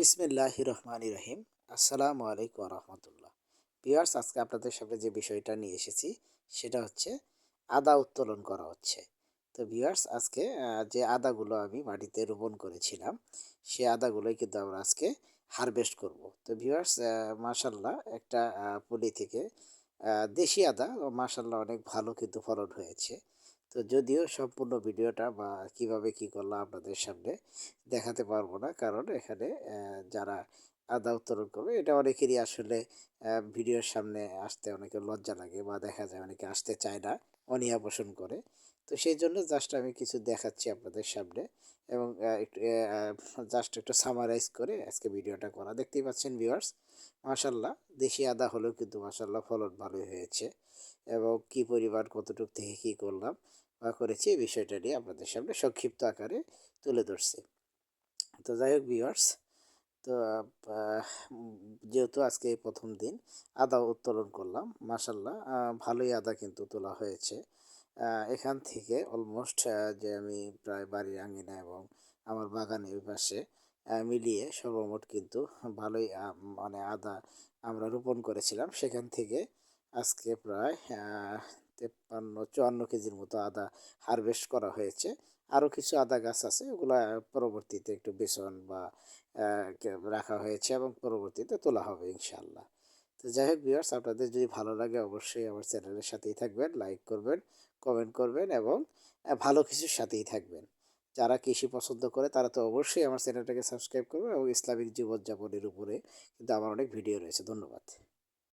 বিসমিল্লাহ রহমান রহিম। আসসালামু আলাইকুম রহমতুল্লাহ। বিয়ার্স আজকে আপনাদের সামনে যে বিষয়টা নিয়ে এসেছি, সেটা হচ্ছে আদা উত্তোলন করা হচ্ছে। তো বিয়ার্স আজকে যে আদাগুলো আমি মাটিতে রোপণ করেছিলাম, সে আদাগুলোই কিন্তু আমরা আজকে হারভেস্ট করব। তো ভিউয়ার্স মাশাল্লাহ একটা পুলি থেকে দেশি আদা মাশাল্লাহ অনেক ভালো কিন্তু ফলন হয়েছে। তো যদিও সম্পূর্ণ ভিডিওটা বা কীভাবে কি করলাম আপনাদের সামনে দেখাতে পারব না, কারণ এখানে যারা আদা উত্তোলন করবে, এটা অনেকেরই আসলে ভিডিওর সামনে আসতে অনেকে লজ্জা লাগে বা দেখা যায় অনেকে আসতে চায় না অনীহা পোষণ করে। তো সেই জন্য জাস্ট আমি কিছু দেখাচ্ছি আপনাদের সামনে এবং একটু জাস্ট একটু সামারাইজ করে আজকে ভিডিওটা করা। দেখতেই পাচ্ছেন ভিউয়ার্স মাশাল্লাহ দেশি আদা হলেও কিন্তু মাশাল্লাহ ফলন ভালোই হয়েছে। এবং কি পরিমাণ, কতটুকু থেকে কী করলাম বা করেছি এই বিষয়টা নিয়ে আপনাদের সামনে সংক্ষিপ্ত আকারে তুলে ধরছি। তো যাই হোক ভিউয়ার্স তো যেহেতু আজকে প্রথম দিন, আদা উত্তোলন করলাম মাসাল্লাহ ভালোই আদা কিন্তু তোলা হয়েছে। এখান থেকে অলমোস্ট যে আমি প্রায় বাড়ির আঙিনা এবং আমার বাগানের পাশে মিলিয়ে সর্বমোট কিন্তু ভালোই মানে আদা আমরা রোপণ করেছিলাম। সেখান থেকে আজকে প্রায় তেপ্পান্ন, চুয়ান্ন কেজির মতো আদা হারভেস্ট করা হয়েছে। আরও কিছু আদা গাছ আছে, ওগুলা পরবর্তীতে একটু বেসন বা রাখা হয়েছে এবং পরবর্তীতে তোলা হবে ইনশাল্লাহ তো যাই হোক ভিউয়ার্স আপনাদের যদি ভালো লাগে অবশ্যই আমার চ্যানেলের সাথেই থাকবেন লাইক করবেন কমেন্ট করবেন এবং ভালো কিছুর সাথেই থাকবেন। যারা কৃষি পছন্দ করে, তারা তো অবশ্যই আমার চ্যানেলটাকে সাবস্ক্রাইব করবে এবং ইসলামিক জীবনযাপনের উপরে কিন্তু আমার অনেক ভিডিও রয়েছে। ধন্যবাদ।